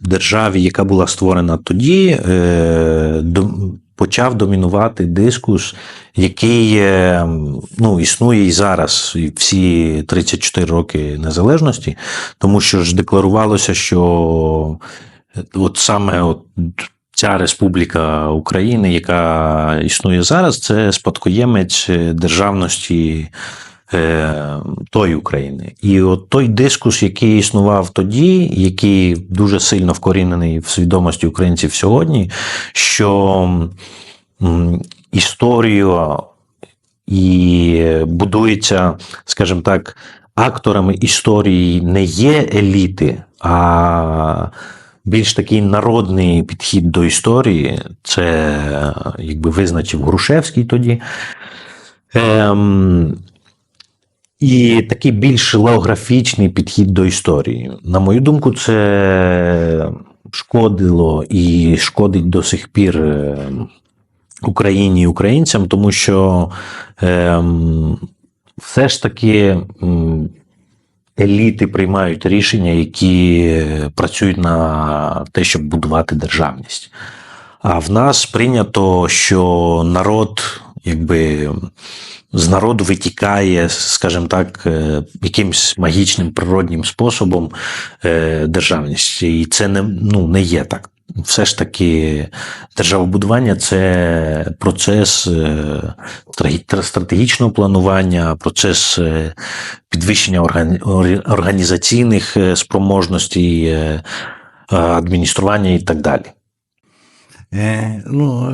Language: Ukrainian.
державі, яка була створена тоді, е, почав домінувати дискус, який е, ну, існує і зараз, і всі 34 роки незалежності, тому що ж декларувалося, що от саме от ця Республіка України, яка існує зараз, це спадкоємець е, державності е, тої України. І от той дискус, який існував тоді, який дуже сильно вкорінений в свідомості українців сьогодні, що історію і будується, скажімо так, акторами історії не є еліти, а більш такий народний підхід до історії. Це якби визначив Грушевський тоді. Ем, і такий більш леографічний підхід до історії. На мою думку, це шкодило і шкодить до сих пір е, Україні і українцям, тому що ем, все ж таки еліти приймають рішення, які працюють на те, щоб будувати державність. А в нас прийнято, що народ, якби з народу витікає, скажімо так, е, якимсь магічним природнім способом е, державність. І це не, ну, не є так. Все ж таки, державобудування це процес е, стратегічного планування, процес підвищення організаційних спроможностей, адміністрування і так далі. Е, ну,